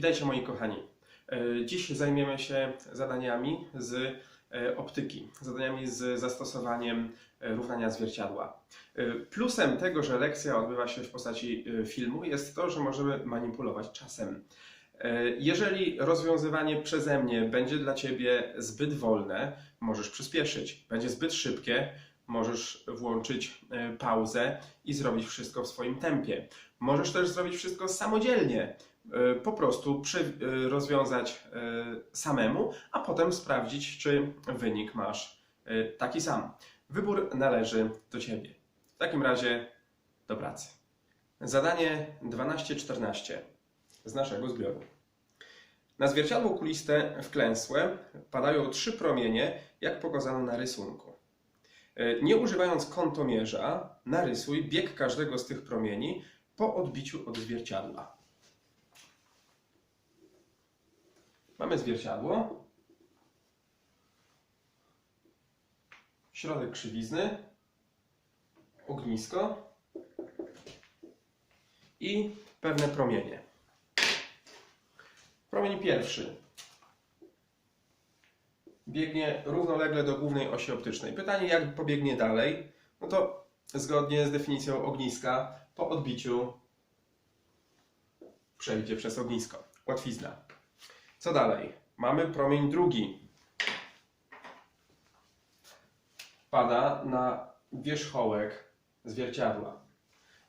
Witajcie moi kochani. E, Dziś zajmiemy się zadaniami z e, optyki, zadaniami z zastosowaniem e, równania zwierciadła. Plusem tego, że lekcja odbywa się w postaci filmu jest to, że możemy manipulować czasem. Jeżeli rozwiązywanie przeze mnie będzie dla Ciebie zbyt wolne, możesz przyspieszyć. Będzie zbyt szybkie, możesz włączyć pauzę i zrobić wszystko w swoim tempie. Możesz też zrobić wszystko samodzielnie po prostu e, rozwiązać e, samemu, a potem sprawdzić, czy wynik masz e, taki sam. Wybór należy do Ciebie. W takim razie do pracy. Zadanie 12-14 z naszego zbioru. Na zwierciadło kuliste wklęsłe padają trzy promienie, jak pokazano na rysunku. E, Nie używając kątomierza, narysuj bieg każdego z tych promieni po odbiciu od zwierciadła. Mamy zwierciadło, środek krzywizny, ognisko i pewne promienie. Promień pierwszy biegnie równolegle do głównej osi optycznej. Pytanie, jak pobiegnie dalej? No to zgodnie z definicją ogniska, po odbiciu przejdzie przez ognisko. Łatwizna. Co dalej? Mamy promień drugi. Pada na wierzchołek zwierciadła.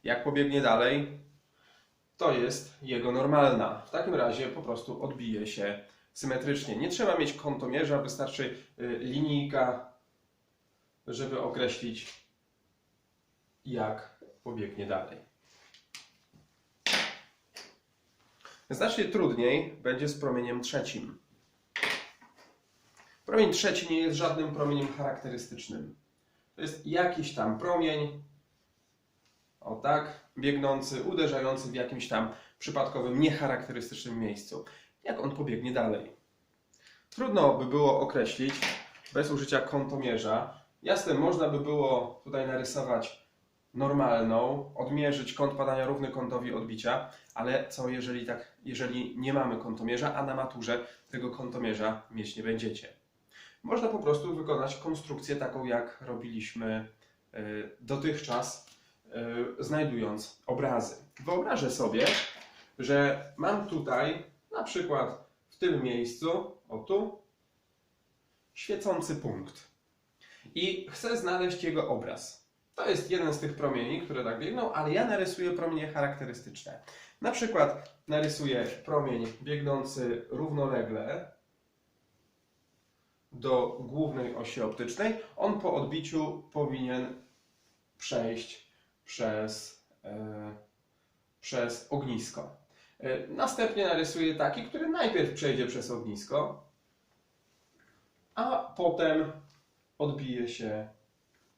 Jak pobiegnie dalej? To jest jego normalna. W takim razie po prostu odbije się symetrycznie. Nie trzeba mieć kątomierza, wystarczy y, linijka, żeby określić, jak pobiegnie dalej. Znacznie trudniej będzie z promieniem trzecim. Promień trzeci nie jest żadnym promieniem charakterystycznym. To jest jakiś tam promień, o tak, biegnący, uderzający w jakimś tam przypadkowym, niecharakterystycznym miejscu. Jak on pobiegnie dalej? Trudno by było określić bez użycia kątomierza. Jasne, można by było tutaj narysować normalną, odmierzyć kąt padania równy kątowi odbicia, ale co jeżeli tak, jeżeli nie mamy kątomierza, a na maturze tego kątomierza mieć nie będziecie? Można po prostu wykonać konstrukcję taką, jak robiliśmy y, dotychczas, y, znajdując obrazy. Wyobrażę sobie, że mam tutaj na przykład w tym miejscu, o tu, świecący punkt. I chcę znaleźć jego obraz. To jest jeden z tych promieni, które tak biegną, ale ja narysuję promienie charakterystyczne. Na przykład narysuję promień biegnący równolegle do głównej osi optycznej. On po odbiciu powinien przejść przez, e, przez ognisko. E, Następnie narysuję taki, który najpierw przejdzie przez ognisko, a potem odbije się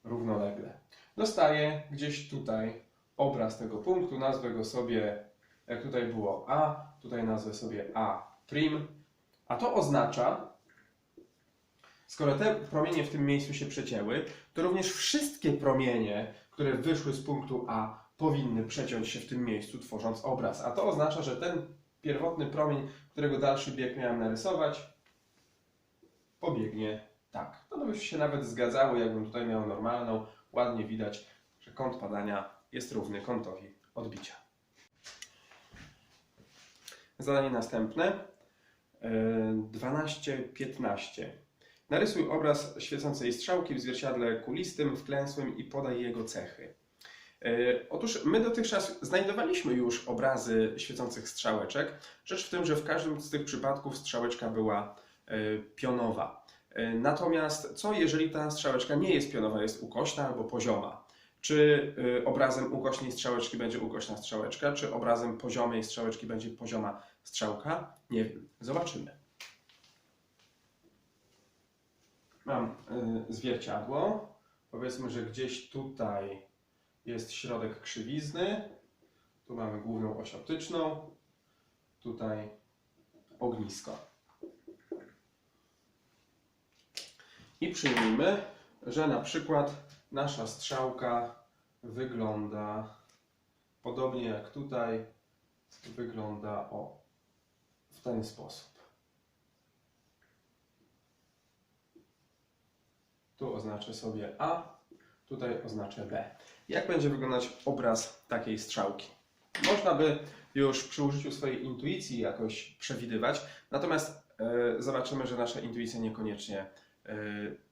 równolegle. Dostaję gdzieś tutaj obraz tego punktu, nazwę go sobie, jak tutaj było A, tutaj nazwę sobie A', a to oznacza, skoro te promienie w tym miejscu się przecięły, to również wszystkie promienie, które wyszły z punktu A, powinny przeciąć się w tym miejscu, tworząc obraz. A to oznacza, że ten pierwotny promień, którego dalszy bieg miałem narysować, pobiegnie tak. To by się nawet zgadzało, jakbym tutaj miał normalną, ładnie widać, że kąt padania jest równy kątowi odbicia. Zadanie następne. Yy, 12-15. Narysuj obraz świecącej strzałki w zwierciadle kulistym, wklęsłym i podaj jego cechy. Yy, Otóż my dotychczas znajdowaliśmy już obrazy świecących strzałeczek. Rzecz w tym, że w każdym z tych przypadków strzałeczka była yy, pionowa. Yy, Natomiast co jeżeli ta strzałeczka nie jest pionowa, jest ukośna albo pozioma? Czy yy, obrazem ukośnej strzałeczki będzie ukośna strzałeczka, czy obrazem poziomej strzałeczki będzie pozioma strzałka? Nie wiem. Zobaczymy. Mam yy, zwierciadło. Powiedzmy, że gdzieś tutaj jest środek krzywizny. Tu mamy główną oś optyczną. Tutaj ognisko. I przyjmijmy, że na przykład nasza strzałka wygląda podobnie jak tutaj. Wygląda o w ten sposób. Tu oznaczę sobie A, tutaj oznaczę B. Jak będzie wyglądać obraz takiej strzałki? Można by już przy użyciu swojej intuicji jakoś przewidywać, natomiast e, zobaczymy, że nasza intuicja niekoniecznie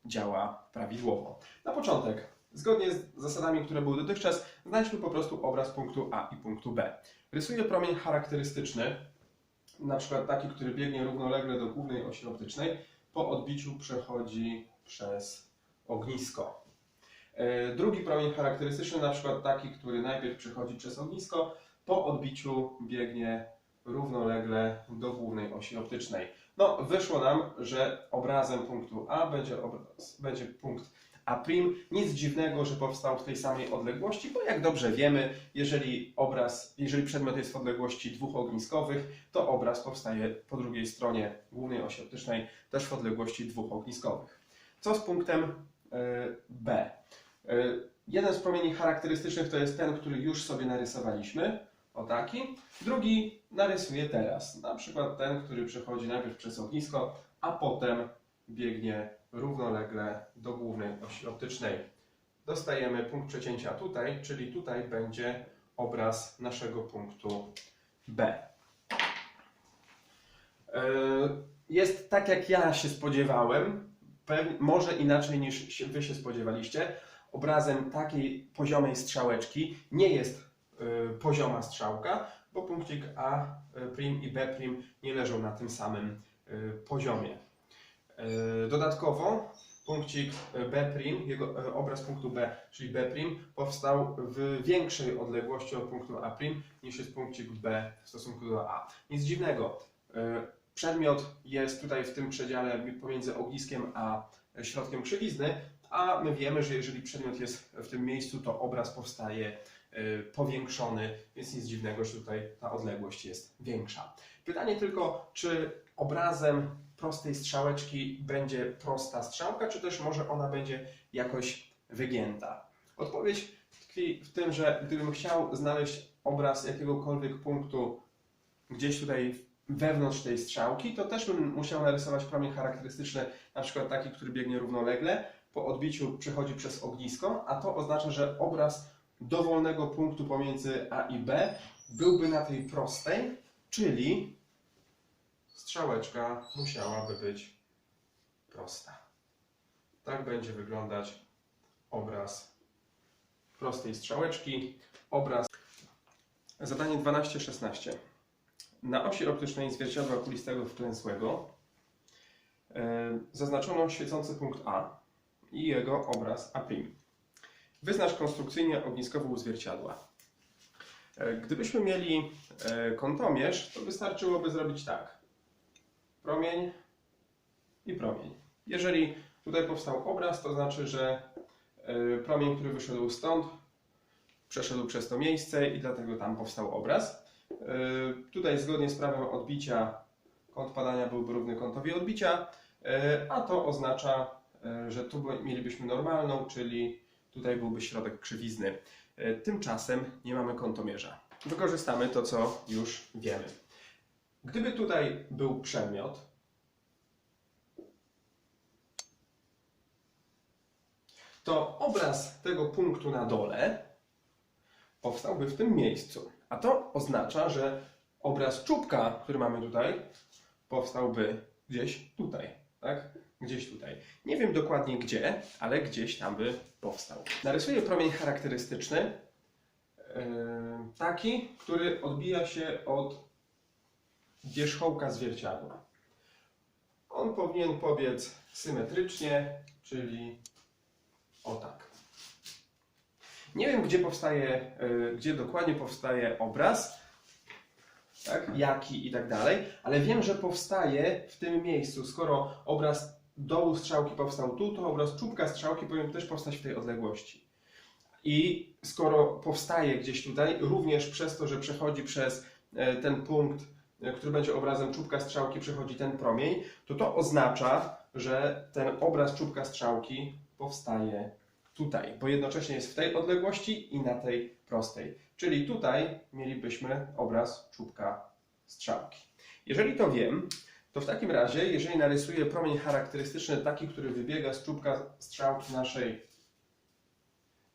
działa prawidłowo. Na początek, zgodnie z zasadami, które były dotychczas, znajdźmy po prostu obraz punktu A i punktu B. Rysuję promień charakterystyczny, na przykład taki, który biegnie równolegle do głównej osi optycznej, po odbiciu przechodzi przez ognisko. E, Drugi promień charakterystyczny, na przykład taki, który najpierw przechodzi przez ognisko, po odbiciu biegnie równolegle do głównej osi optycznej. No, wyszło nam, że obrazem punktu A będzie, obraz, będzie punkt A'. Nic dziwnego, że powstał w tej samej odległości, bo jak dobrze wiemy, jeżeli obraz, jeżeli przedmiot jest w odległości dwóch ogniskowych, to obraz powstaje po drugiej stronie głównej osi optycznej też w odległości dwóch ogniskowych. Co z punktem e, B? E, Jeden z promieni charakterystycznych to jest ten, który już sobie narysowaliśmy, o taki. Drugi narysuję teraz, na przykład ten, który przechodzi najpierw przez ognisko, a potem biegnie równolegle do głównej osi optycznej. Dostajemy punkt przecięcia tutaj, czyli tutaj będzie obraz naszego punktu B. E, Jest tak, jak ja się spodziewałem, może inaczej niż Wy się spodziewaliście. Obrazem takiej poziomej strzałeczki nie jest pozioma strzałka, bo punkcik A' i B' nie leżą na tym samym y, poziomie. Dodatkowo punkcik B', jego obraz punktu B, czyli B', powstał w większej odległości od punktu A' niż jest punkcik B w stosunku do A. Nic dziwnego. Przedmiot jest tutaj w tym przedziale pomiędzy ogniskiem a środkiem krzywizny, a my wiemy, że jeżeli przedmiot jest w tym miejscu, to obraz powstaje powiększony, więc nic dziwnego, że tutaj ta odległość jest większa. Pytanie tylko, czy obrazem prostej strzałeczki będzie prosta strzałka, czy też może ona będzie jakoś wygięta? Odpowiedź tkwi w tym, że gdybym chciał znaleźć obraz jakiegokolwiek punktu gdzieś tutaj wewnątrz tej strzałki, to też bym musiał narysować promień charakterystyczny, na przykład taki, który biegnie równolegle, po odbiciu przechodzi przez ognisko, a to oznacza, że obraz dowolnego punktu pomiędzy A i B byłby na tej prostej, czyli strzałeczka musiałaby być prosta. Tak będzie wyglądać obraz prostej strzałeczki. Obraz. Zadanie 12-16. Na osi optycznej zwierciadła kulistego wklęsłego e, zaznaczono świecący punkt A i jego obraz A'. Wyznacz konstrukcyjnie ogniskową zwierciadła. E, Gdybyśmy mieli e, kątomierz, to wystarczyłoby zrobić tak. Promień i promień. Jeżeli tutaj powstał obraz, to znaczy, że e, promień, który wyszedł stąd, przeszedł przez to miejsce i dlatego tam powstał obraz. Tutaj zgodnie z prawem odbicia kąt padania byłby równy kątowi odbicia, a to oznacza, że tu by- mielibyśmy normalną, czyli tutaj byłby środek krzywizny. E, Tymczasem nie mamy kątomierza. Wykorzystamy to, co już wiemy. Gdyby tutaj był przedmiot, to obraz tego punktu na dole powstałby w tym miejscu. A to oznacza, że obraz czubka, który mamy tutaj, powstałby gdzieś tutaj, tak? Gdzieś tutaj. Nie wiem dokładnie gdzie, ale gdzieś tam by powstał. Narysuję promień charakterystyczny, yy, taki, który odbija się od wierzchołka zwierciadła. On powinien pobiec symetrycznie, czyli o tak. Nie wiem, gdzie powstaje, y, gdzie dokładnie powstaje obraz, tak, jaki i tak dalej, ale wiem, że powstaje w tym miejscu. Skoro obraz dołu strzałki powstał tu, to obraz czubka strzałki powinien też powstać w tej odległości. I skoro powstaje gdzieś tutaj, również przez to, że przechodzi przez e, ten punkt, e, który będzie obrazem czubka strzałki, przechodzi ten promień, to to oznacza, że ten obraz czubka strzałki powstaje tutaj, bo jednocześnie jest w tej odległości i na tej prostej. Czyli tutaj mielibyśmy obraz czubka strzałki. Jeżeli to wiem, to w takim razie, jeżeli narysuję promień charakterystyczny, taki, który wybiega z czubka strzałki naszej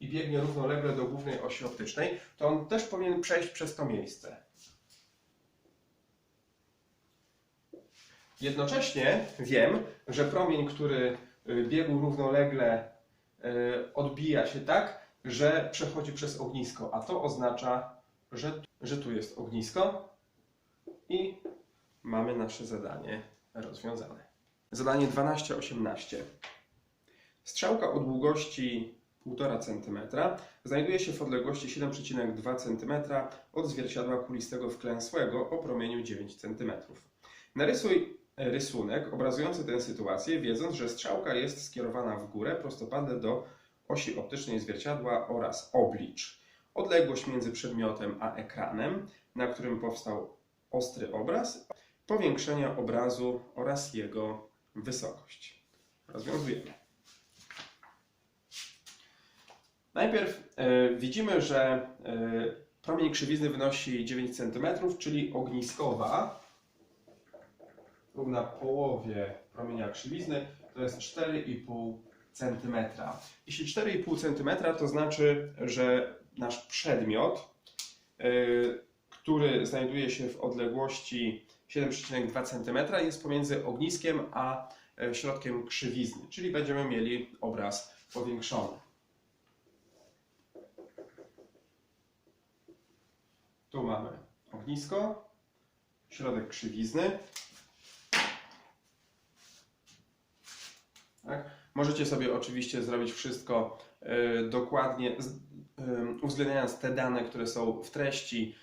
i biegnie równolegle do głównej osi optycznej, to on też powinien przejść przez to miejsce. Jednocześnie wiem, że promień, który y, biegł równolegle, y, odbija się tak, że przechodzi przez ognisko, a to oznacza, że, że tu jest ognisko i mamy nasze zadanie rozwiązane. Zadanie 12-18. Strzałka o długości 1,5 cm znajduje się w odległości 7,2 cm od zwierciadła kulistego wklęsłego o promieniu 9 cm. Narysuj rysunek obrazujący tę sytuację, wiedząc, że strzałka jest skierowana w górę prostopadle do osi optycznej zwierciadła oraz oblicz. Odległość między przedmiotem a ekranem, na którym powstał ostry obraz, powiększenia obrazu oraz jego wysokość. Rozwiązujemy. Najpierw e, widzimy, że e, promień krzywizny wynosi 9 cm, czyli ogniskowa równa połowie promienia krzywizny to jest 4,5 cm. Jeśli 4,5 cm to znaczy, że nasz przedmiot, y, który znajduje się w odległości 7,2 cm jest pomiędzy ogniskiem a e, środkiem krzywizny, czyli będziemy mieli obraz powiększony. Tu mamy ognisko, środek krzywizny. Tak? Możecie sobie oczywiście zrobić wszystko e, dokładnie, em, uwzględniając te dane, które są w treści,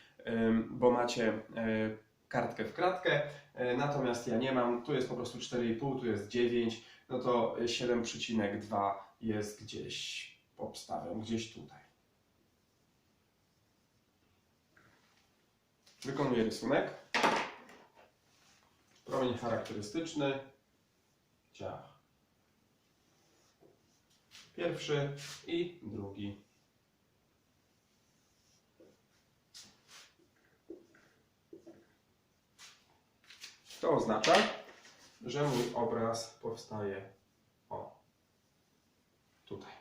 bo macie e, kartkę w kratkę. E, Natomiast ja nie mam, tu jest po prostu 4,5, tu jest 9, no to 7,2 jest gdzieś, obstawiam, gdzieś tutaj. Wykonuję rysunek. Promień charakterystyczny. Ciach. Pierwszy i drugi. To oznacza, że mój obraz powstaje o tutaj.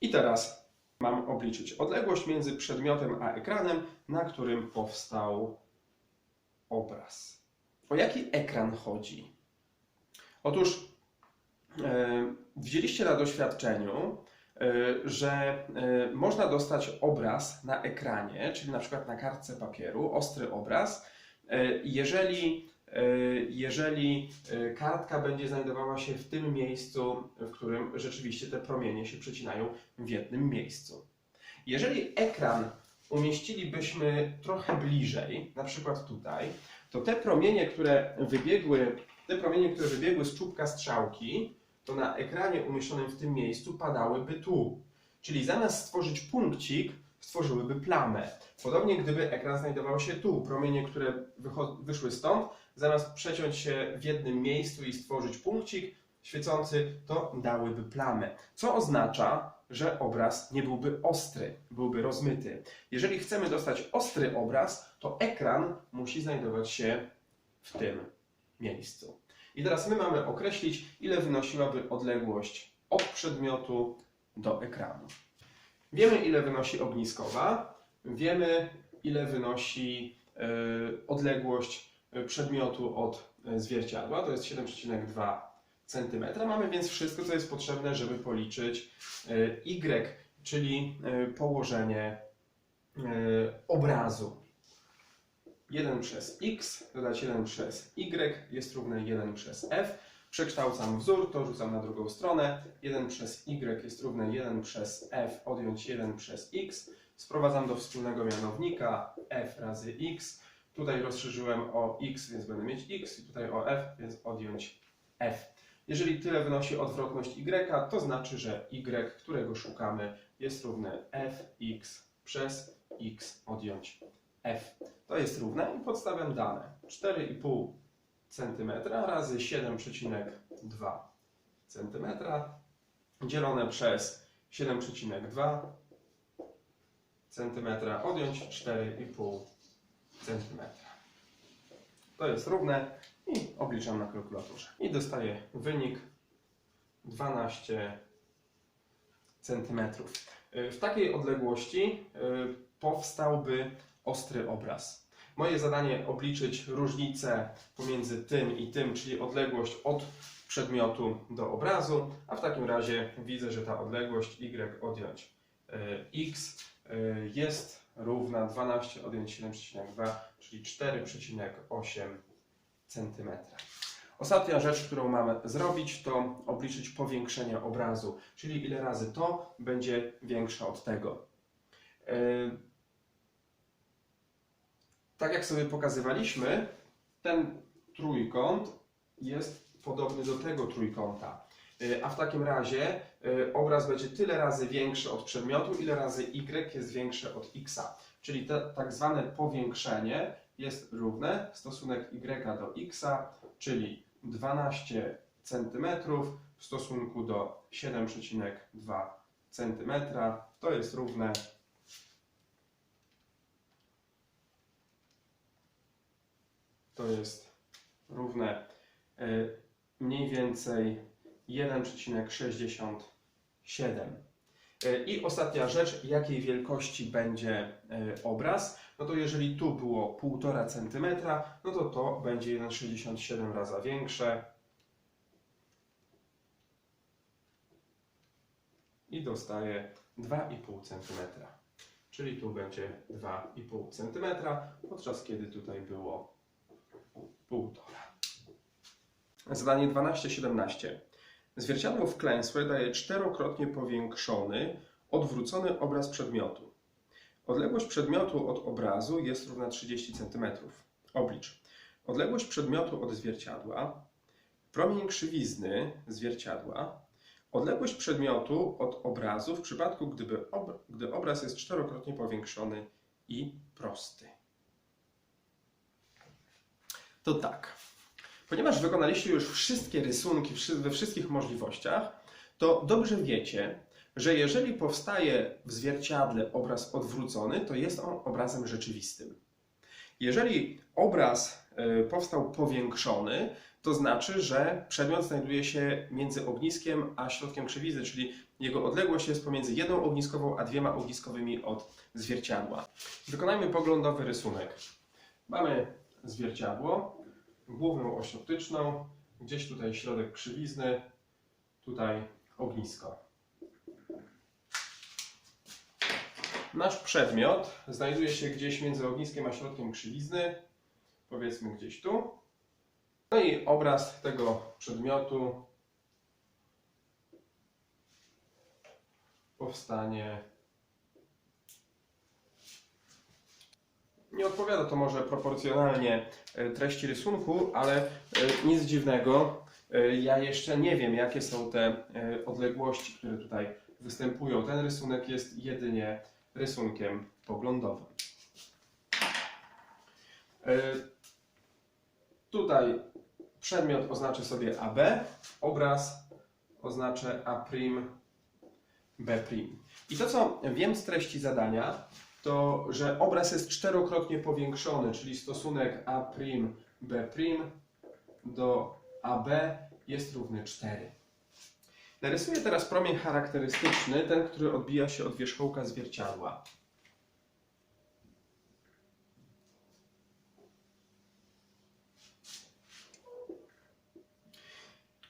I teraz mam obliczyć odległość między przedmiotem a ekranem, na którym powstał obraz. O jaki ekran chodzi? Otóż e, widzieliście na doświadczeniu, że e, można dostać obraz na ekranie, czyli na przykład na kartce papieru, ostry obraz, e, jeżeli, e, jeżeli e, kartka będzie znajdowała się w tym miejscu, w którym rzeczywiście te promienie się przecinają w jednym miejscu. Jeżeli ekran umieścilibyśmy trochę bliżej, na przykład tutaj, to te promienie, które wybiegły, te promienie, które wybiegły z czubka strzałki, to na ekranie umieszczonym w tym miejscu padałyby tu. Czyli zamiast stworzyć punkcik, stworzyłyby plamę. Podobnie gdyby ekran znajdował się tu, promienie, które wyszły stąd, zamiast przeciąć się w jednym miejscu i stworzyć punkcik świecący, to dałyby plamę. Co oznacza, że obraz nie byłby ostry, byłby rozmyty. Jeżeli chcemy dostać ostry obraz, to ekran musi znajdować się w tym miejscu. I teraz my mamy określić, ile wynosiłaby odległość od przedmiotu do ekranu. Wiemy, ile wynosi ogniskowa, wiemy, ile wynosi e, odległość e, przedmiotu od e, zwierciadła, to jest 7,2 cm. Mamy więc wszystko, co jest potrzebne, żeby policzyć y, czyli położenie obrazu. 1 przez x dodać 1 przez y jest równe 1 przez f. Przekształcam wzór, to rzucam na drugą stronę. 1 przez y jest równe 1 przez f, odjąć 1 przez x. Sprowadzam do wspólnego mianownika f razy x. Tutaj rozszerzyłem o x, więc będę mieć x i tutaj o f, więc odjąć f. Jeżeli tyle wynosi odwrotność y, to znaczy, że y, którego szukamy, jest równe fx przez x odjąć f. To jest równe i podstawiam dane. 4,5 cm razy 7,2 cm dzielone przez 7,2 cm, odjąć 4,5 cm. To jest równe i obliczam na kalkulatorze. I dostaję wynik 12 cm. W takiej odległości y, powstałby ostry obraz. Moje zadanie obliczyć różnicę pomiędzy tym i tym, czyli odległość od przedmiotu do obrazu, a w takim razie widzę, że ta odległość y odjąć y, x y, jest równa 12 odjąć 7,2, czyli 4,8 cm. Ostatnia rzecz, którą mamy zrobić, to obliczyć powiększenie obrazu, czyli ile razy to będzie większe od tego. Tak jak sobie pokazywaliśmy, ten trójkąt jest podobny do tego trójkąta. Yy, A w takim razie yy, obraz będzie tyle razy większy od przedmiotu, ile razy y jest większe od x. Czyli te tak zwane powiększenie jest równe stosunek y do x, czyli 12 cm w stosunku do 7,2 cm. To jest równe to jest równe e, mniej więcej 1,67. E, I ostatnia rzecz, jakiej wielkości będzie e, obraz? No to jeżeli tu było 1,5 cm, no to to będzie 1,67 razy większe. I dostaję 2,5 cm. Czyli tu będzie 2,5 cm, podczas kiedy tutaj było 1,5. Zadanie 12-17. Zwierciadło wklęsłe daje czterokrotnie powiększony, odwrócony obraz przedmiotu. Odległość przedmiotu od obrazu jest równa 30 cm. Oblicz. Odległość przedmiotu od zwierciadła, promień krzywizny zwierciadła, odległość przedmiotu od obrazu w przypadku, gdyby ob gdy obraz jest czterokrotnie powiększony i prosty. To tak. Ponieważ wykonaliście już wszystkie rysunki we wszystkich możliwościach, to dobrze wiecie, że jeżeli powstaje w zwierciadle obraz odwrócony, to jest on obrazem rzeczywistym. Jeżeli obraz y, powstał powiększony, to znaczy, że przedmiot znajduje się między ogniskiem a środkiem krzywizny, czyli jego odległość jest pomiędzy jedną ogniskową a dwiema ogniskowymi od zwierciadła. Wykonajmy poglądowy rysunek. Mamy zwierciadło, główną oś optyczną, gdzieś tutaj środek krzywizny, tutaj ognisko. Nasz przedmiot znajduje się gdzieś między ogniskiem a środkiem krzywizny, powiedzmy gdzieś tu. No i obraz tego przedmiotu powstanie. Nie odpowiada to może proporcjonalnie e, treści rysunku, ale e, nic dziwnego. E, Ja jeszcze nie wiem, jakie są te odległości, które tutaj występują. Ten rysunek jest jedynie rysunkiem poglądowym. Tutaj przedmiot oznaczę sobie AB, obraz oznaczę A', B'. I to, co wiem z treści zadania, to, że obraz jest czterokrotnie powiększony, czyli stosunek A', B' do AB jest równy 4. Narysuję teraz promień charakterystyczny, ten, który odbija się od wierzchołka zwierciadła.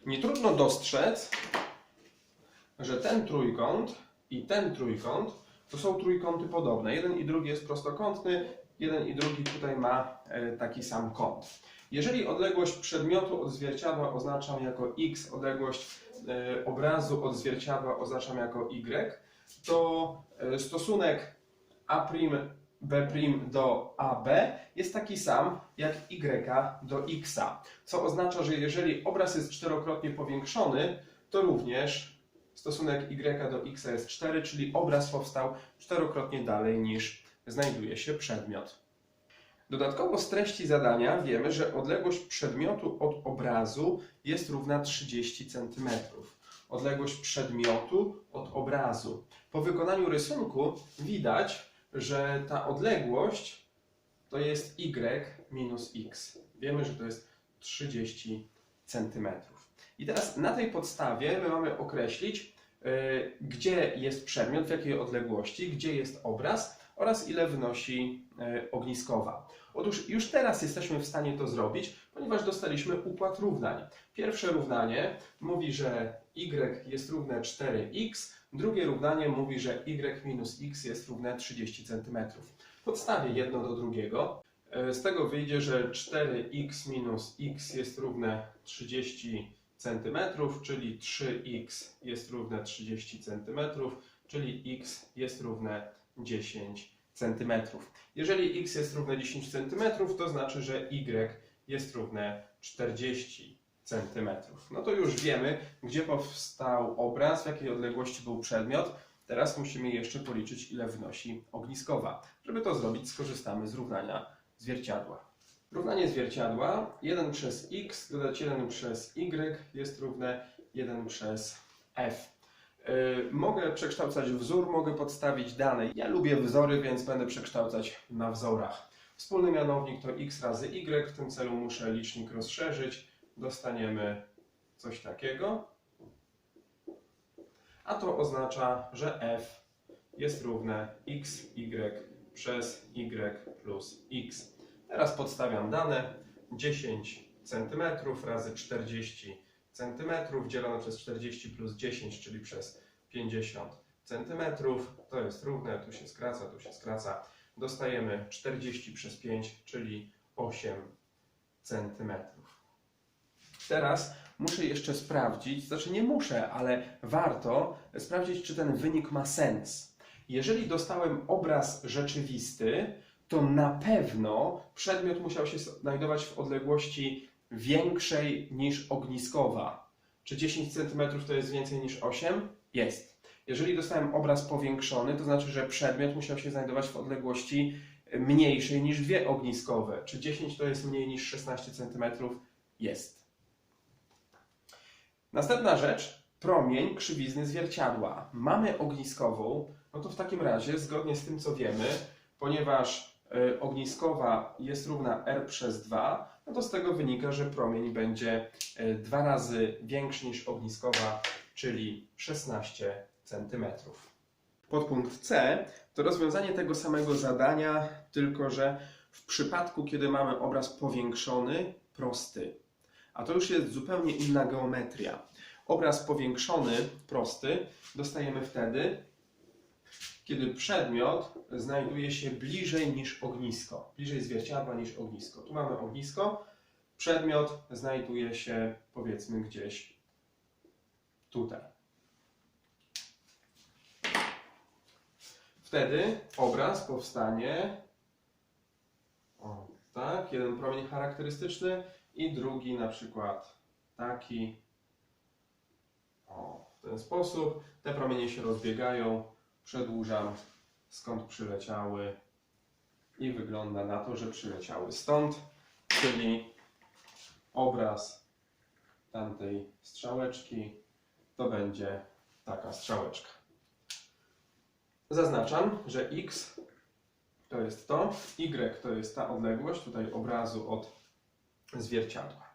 Nie trudno dostrzec, że ten trójkąt i ten trójkąt to są trójkąty podobne. Jeden i drugi jest prostokątny, jeden i drugi tutaj ma e, taki sam kąt. Jeżeli odległość przedmiotu od zwierciadła oznaczam jako x, odległość e, obrazu od zwierciadła oznaczam jako y, to e, stosunek a' b' do ab jest taki sam jak y do x, co oznacza, że jeżeli obraz jest czterokrotnie powiększony, to również stosunek y do x jest 4, czyli obraz powstał czterokrotnie dalej niż znajduje się przedmiot. Dodatkowo z treści zadania wiemy, że odległość przedmiotu od obrazu jest równa 30 cm. odległość przedmiotu od obrazu. Po wykonaniu rysunku widać, że ta odległość to jest y minus x. Wiemy, że to jest 30 cm. I teraz na tej podstawie my mamy określić, y, gdzie jest przedmiot, w jakiej odległości, gdzie jest obraz oraz ile wynosi y, ogniskowa. Otóż już teraz jesteśmy w stanie to zrobić, ponieważ dostaliśmy układ równań. Pierwsze równanie mówi, że y jest równe 4x, drugie równanie mówi, że y minus x jest równe 30 cm. Podstawię jedno do drugiego. E, Z tego wyjdzie, że 4x minus x jest równe 30 cm, czyli 3x jest równe 30 cm, czyli x jest równe 10 cm. Jeżeli x jest równe 10 cm, to znaczy, że y jest równe 40 cm. No to już wiemy, gdzie powstał obraz, w jakiej odległości był przedmiot. Teraz musimy jeszcze policzyć, ile wynosi ogniskowa. Żeby to zrobić, skorzystamy z równania zwierciadła. Równanie zwierciadła 1 przez x dodać 1 przez y jest równe 1 przez f. Yy, mogę przekształcać wzór, mogę podstawić dane. Ja lubię wzory, więc będę przekształcać na wzorach. Wspólny mianownik to x razy y, w tym celu muszę licznik rozszerzyć. Dostaniemy coś takiego. A to oznacza, że f jest równe x, y przez y plus x. Teraz podstawiam dane. 10 cm razy 40 cm dzielone przez 40 plus 10, czyli przez 50 cm. To jest równe, tu się skraca, tu się skraca. Dostajemy 40 przez 5, czyli 8 cm. Teraz muszę jeszcze sprawdzić, znaczy nie muszę, ale warto sprawdzić, czy ten wynik ma sens. Jeżeli dostałem obraz rzeczywisty, to na pewno przedmiot musiał się znajdować w odległości większej niż ogniskowa. Czy 10 cm to jest więcej niż 8? Jest. Jeżeli dostałem obraz powiększony, to znaczy, że przedmiot musiał się znajdować w odległości mniejszej niż dwie ogniskowe. Czy 10 to jest mniej niż 16 cm? Jest. Następna rzecz, promień krzywizny zwierciadła. Mamy ogniskową, no to w takim razie, zgodnie z tym co wiemy, ponieważ ogniskowa jest równa r przez 2, no to z tego wynika, że promień będzie y, dwa razy większy niż ogniskowa, czyli 16 cm. Podpunkt C to rozwiązanie tego samego zadania, tylko że w przypadku, kiedy mamy obraz powiększony, prosty. A to już jest zupełnie inna geometria. Obraz powiększony, prosty, dostajemy wtedy, kiedy przedmiot znajduje się bliżej niż ognisko, bliżej zwierciadła niż ognisko. Tu mamy ognisko, przedmiot znajduje się powiedzmy gdzieś tutaj. Wtedy obraz powstanie o, tak, jeden promień charakterystyczny i drugi na przykład taki o, w ten sposób. Te promienie się rozbiegają, przedłużam skąd przyleciały i wygląda na to, że przyleciały stąd, czyli obraz tamtej strzałeczki to będzie taka strzałeczka. Zaznaczam, że x to jest to, y to jest ta odległość tutaj obrazu od zwierciadła.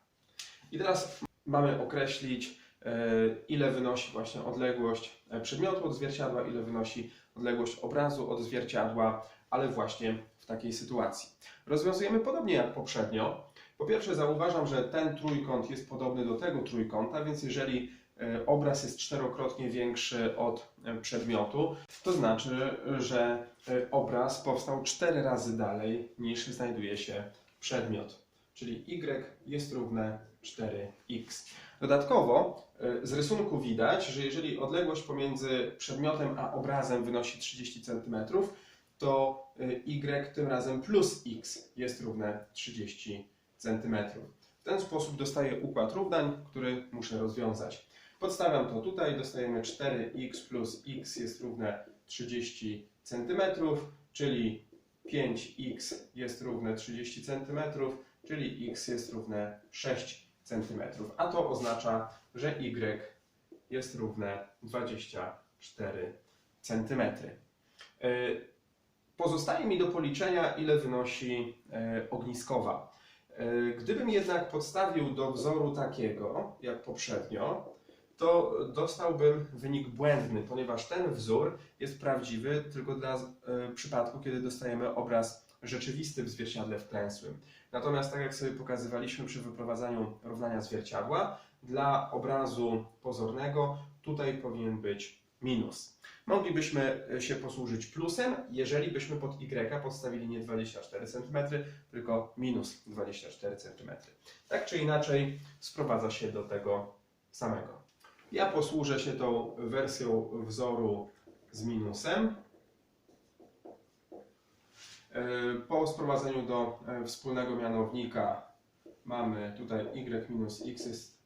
I teraz mamy określić, ile wynosi właśnie odległość e, przedmiotu od zwierciadła, ile wynosi odległość obrazu od zwierciadła, ale właśnie w takiej sytuacji. Rozwiązujemy podobnie jak poprzednio. Po pierwsze zauważam, że ten trójkąt jest podobny do tego trójkąta, więc jeżeli e, obraz jest czterokrotnie większy od e, przedmiotu, to znaczy, że e, obraz powstał cztery razy dalej niż znajduje się przedmiot. Czyli y jest równe 4x. Dodatkowo z rysunku widać, że jeżeli odległość pomiędzy przedmiotem a obrazem wynosi 30 cm, to y tym razem plus x jest równe 30 cm. W ten sposób dostaję układ równań, który muszę rozwiązać. Podstawiam to tutaj, dostajemy 4x plus x jest równe 30 cm, czyli 5x jest równe 30 cm, czyli x jest równe 6 cm. A to oznacza, że y jest równe 24 cm. Pozostaje mi do policzenia, ile wynosi e, ogniskowa. E, Gdybym jednak podstawił do wzoru takiego, jak poprzednio, to dostałbym wynik błędny, ponieważ ten wzór jest prawdziwy tylko dla e, przypadku, kiedy dostajemy obraz rzeczywisty w zwierciadle wklęsłym. Natomiast, tak jak sobie pokazywaliśmy przy wyprowadzaniu równania zwierciadła, dla obrazu pozornego tutaj powinien być minus. Moglibyśmy się posłużyć plusem, jeżeli byśmy pod y podstawili nie 24 cm, tylko minus 24 cm. Tak czy inaczej sprowadza się do tego samego. Ja posłużę się tą wersją wzoru z minusem. Yy, Po sprowadzeniu do e, wspólnego mianownika mamy tutaj y minus x jest,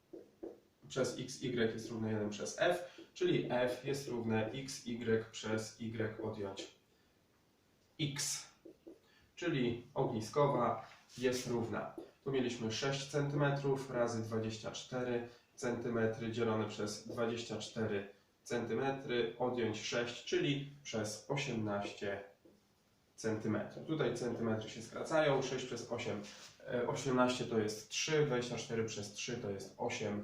przez y jest równe 1 przez f, czyli f jest równe x y przez y odjąć x, czyli ogniskowa jest równa. Tu mieliśmy 6 cm razy 24 cm dzielone przez 24 cm odjąć 6, czyli przez 18 cm. Tutaj centymetry się skracają, 6 przez 8, e, 18 to jest 3, 24 przez 3 to jest 8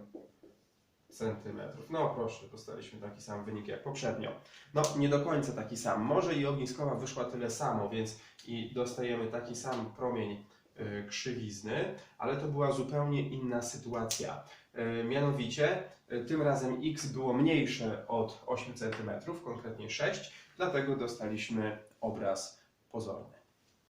centymetrów. No proszę, dostaliśmy taki sam wynik jak poprzednio. No nie do końca taki sam. Może i ogniskowa wyszła tyle samo, więc i dostajemy taki sam promień y, krzywizny, ale to była zupełnie inna sytuacja. Y, Mianowicie tym razem x było mniejsze od 8 cm, konkretnie 6, dlatego dostaliśmy obraz pozorne.